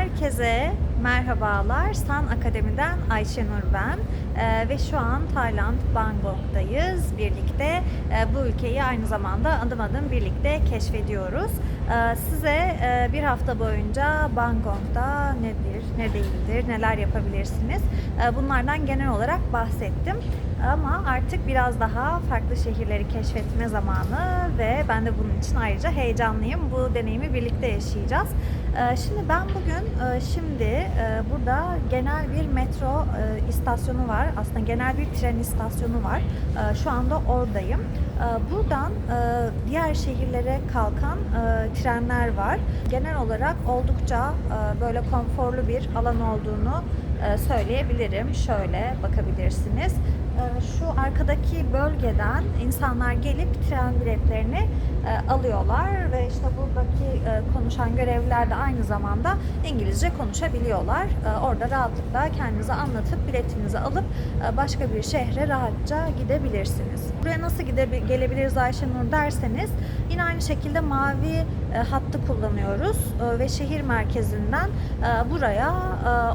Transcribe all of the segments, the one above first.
Herkese merhabalar. San Akademi'den Ayşenur ben Ee, ve şu an Tayland, Bangkok'tayız birlikte. Ee, bu ülkeyi aynı zamanda adım adım birlikte keşfediyoruz. Ee, size e, bir hafta boyunca Bangkok'ta nedir, ne değildir, neler yapabilirsiniz e, bunlardan genel olarak bahsettim. Ama artık biraz daha farklı şehirleri keşfetme zamanı ve ben de bunun için ayrıca heyecanlıyım. Bu deneyimi birlikte yaşayacağız. Ee, Şimdi ben bugün e, şimdi e, burada genel bir metro e, istasyonu var. Aslında genel bir tren istasyonu var. E, Şu anda oradayım. E, Buradan e, diğer şehirlere kalkan e, trenler var. Genel olarak oldukça e, böyle konforlu bir alan olduğunu söyleyebilirim. Şöyle bakabilirsiniz. E, Şu arkadaki bölgeden insanlar gelip tren biletlerini e, alıyorlar ve işte buradaki e, konuşan görevliler de aynı zamanda İngilizce konuşabiliyorlar. E, Orada rahatlıkla kendinize anlatıp biletinizi alıp e, başka bir şehre rahatça gidebilirsiniz. Buraya nasıl gidebi- gelebiliriz Ayşenur derseniz yine aynı şekilde mavi e, hattı kullanıyoruz E, ve şehir merkezinden e, buraya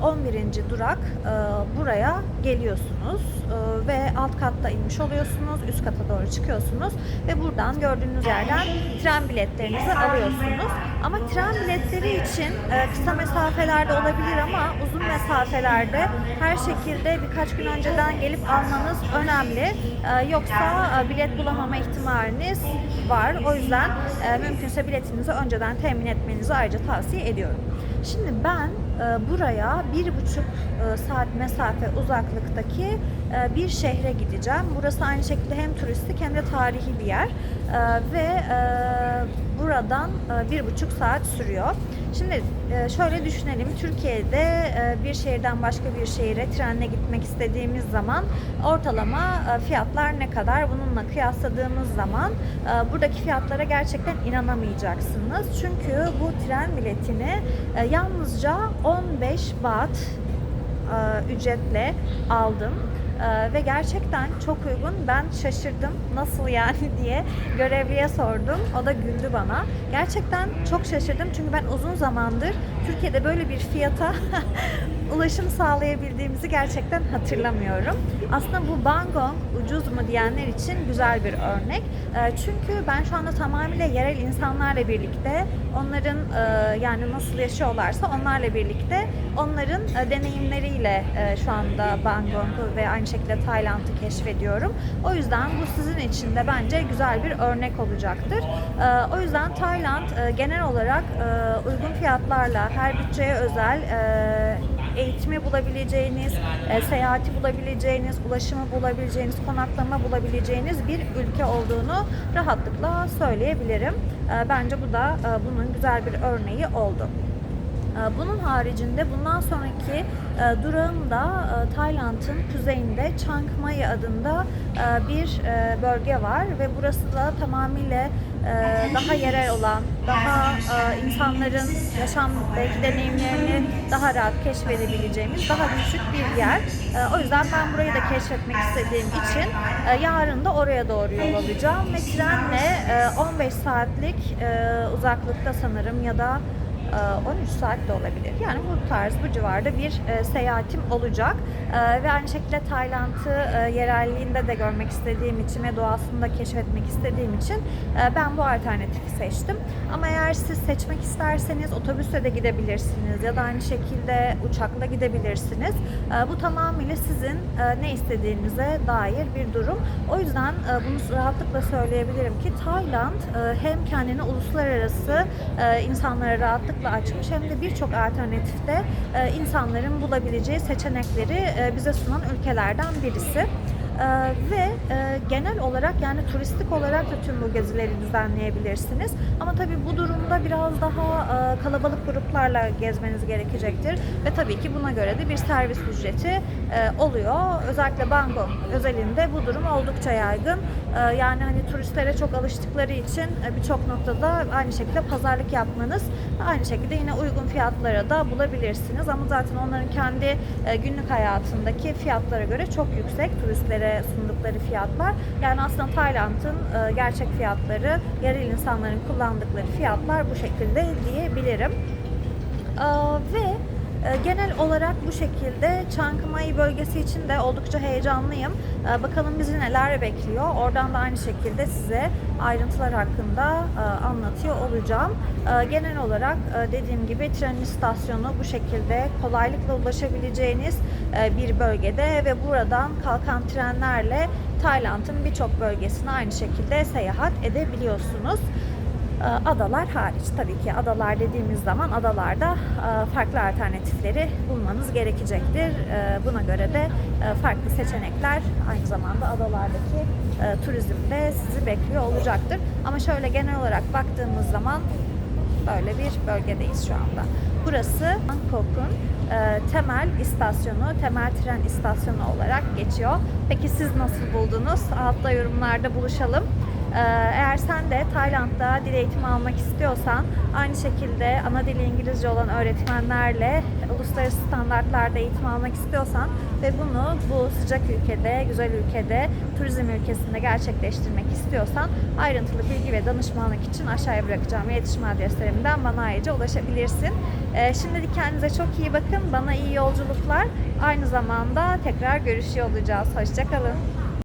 e, 11. durak e, buraya geliyorsunuz. E, ve alt katta inmiş oluyorsunuz üst kata doğru çıkıyorsunuz ve buradan gördüğünüz yerden tren biletlerinizi alıyorsunuz. Ama tren biletleri için e, kısa mesafelerde olabilir ama uzun mesafelerde her şekilde birkaç gün önceden gelip almanız önemli. E, yoksa e, bilet bulamama ihtimaliniz var. O yüzden e, mümkünse biletinizi önceden temin etmenizi ayrıca tavsiye ediyorum. Şimdi ben e, buraya bir buçuk e, saat mesafe uzaklıktaki e, bir şehre gideceğim. Burası aynı şekilde hem turistik hem de tarihi bir yer E, ve e, buradan e, bir buçuk saat sürüyor. Şimdi e, şöyle düşünelim. Türkiye'de e, bir şehirden başka bir şehire trenle gitmek istediğimiz zaman ortalama e, fiyatlar ne kadar? Bununla kıyasladığımız zaman buradaki fiyatlara gerçekten inanamayacaksınız. Çünkü bu tren biletini yalnızca 15 baht ücretle aldım. E, ve gerçekten çok uygun. Ben şaşırdım. Nasıl yani diye görevliye sordum. O da güldü bana. Gerçekten çok şaşırdım. Çünkü ben uzun zamandır Türkiye'de böyle bir fiyata ulaşım sağlayabildiğimizi gerçekten hatırlamıyorum. Aslında bu Bangkok ucuz mu diyenler için güzel bir örnek. E, çünkü ben şu anda tamamıyla yerel insanlarla birlikte onların e, yani nasıl yaşıyorlarsa onlarla birlikte onların e, deneyimleriyle e, şu anda Bangkok'u ve aynı şekilde Tayland'ı keşfediyorum. O yüzden bu sizin için de bence güzel bir örnek olacaktır. O yüzden Tayland genel olarak uygun fiyatlarla her bütçeye özel eğitimi bulabileceğiniz, e, seyahati bulabileceğiniz, ulaşımı bulabileceğiniz, konaklama bulabileceğiniz bir ülke olduğunu rahatlıkla söyleyebilirim. E, bence bu da e, bunun güzel bir örneği oldu. E, Bunun haricinde bundan sonraki e, durağım da e, Tayland'ın kuzeyinde Chiang Mai adında bir bölge var ve burası da tamamıyla daha yerel olan, daha e, insanların yaşam belki deneyimlerini daha rahat keşfedebileceğimiz daha küçük bir yer. E, O yüzden ben burayı da keşfetmek istediğim için e, yarın da oraya doğru yol alacağım ve trenle e, 15 saatlik e, uzaklıkta sanırım ya da e, 13 saat de olabilir. Yani bu tarz, bu civarda bir e, seyahatim olacak. E, ve aynı şekilde Tayland'ı e, yerelliğinde de görmek istediğim için ve doğasını da keşfetmek istediğim için e, ben bu alternatifi seçtim. Ama eğer siz seçmek isterseniz otobüsle de gidebilirsiniz ya da aynı şekilde uçakla gidebilirsiniz. E, bu tamamıyla sizin ne istediğinize dair bir durum. O yüzden bunu rahatlıkla söyleyebilirim ki Tayland hem kendini uluslararası insanlara rahatlıkla açmış hem de birçok alternatifte e, insanların bulabileceği seçenekleri e, bize sunan ülkelerden birisi. Ee, ve e, genel olarak yani turistik olarak da tüm bu gezileri düzenleyebilirsiniz. Ama tabii bu durumda biraz daha e, kalabalık gruplarla gezmeniz gerekecektir. Ve tabii ki buna göre de bir servis ücreti e, oluyor. Özellikle Bangkok özelinde bu durum oldukça yaygın. E, yani hani turistlere çok alıştıkları için e, birçok noktada aynı şekilde pazarlık yapmanız aynı şekilde yine uygun fiyatlara da bulabilirsiniz. Ama zaten onların kendi e, günlük hayatındaki fiyatlara göre çok yüksek turistlere sundukları fiyatlar. Yani aslında Tayland'ın e, gerçek fiyatları, yerel insanların kullandıkları fiyatlar bu şekilde diyebilirim. Aa, ve e, genel olarak bu şekilde Mai bölgesi için de oldukça heyecanlıyım. Ee, bakalım bizi neler bekliyor. Oradan da aynı şekilde size ayrıntılar hakkında e, anlatıyor olacağım. Ee, genel olarak e, dediğim gibi tren istasyonu bu şekilde kolaylıkla ulaşabileceğiniz e, bir bölgede ve buradan kalkan trenlerle Tayland'ın birçok bölgesine aynı şekilde seyahat edebiliyorsunuz. Ee, Adalar hariç tabii ki adalar dediğimiz zaman adalarda e, farklı alternatifleri bulmanız gerekecektir. Ee, Buna göre de e, farklı seçenekler aynı zamanda adalardaki e, turizmde sizi bekliyor olacaktır. Ama şöyle genel olarak baktığımız zaman böyle bir bölgedeyiz şu anda. Burası Bangkok'un temel istasyonu, temel tren istasyonu olarak geçiyor. Peki siz nasıl buldunuz? Altta yorumlarda buluşalım. Ee, Eğer sen de Tayland'da dil eğitimi almak istiyorsan aynı şekilde ana dili İngilizce olan öğretmenlerle uluslararası standartlarda eğitim almak istiyorsan ve bunu bu sıcak ülkede, güzel ülkede, turizm ülkesinde gerçekleştirmek istiyorsan ayrıntılı bilgi ve danışmanlık için aşağıya bırakacağım iletişim adreslerimden bana ayrıca ulaşabilirsin. Ee, Şimdilik kendinize çok iyi bakın. Bana iyi yolculuklar. Aynı zamanda tekrar görüşüyor olacağız. Hoşçakalın.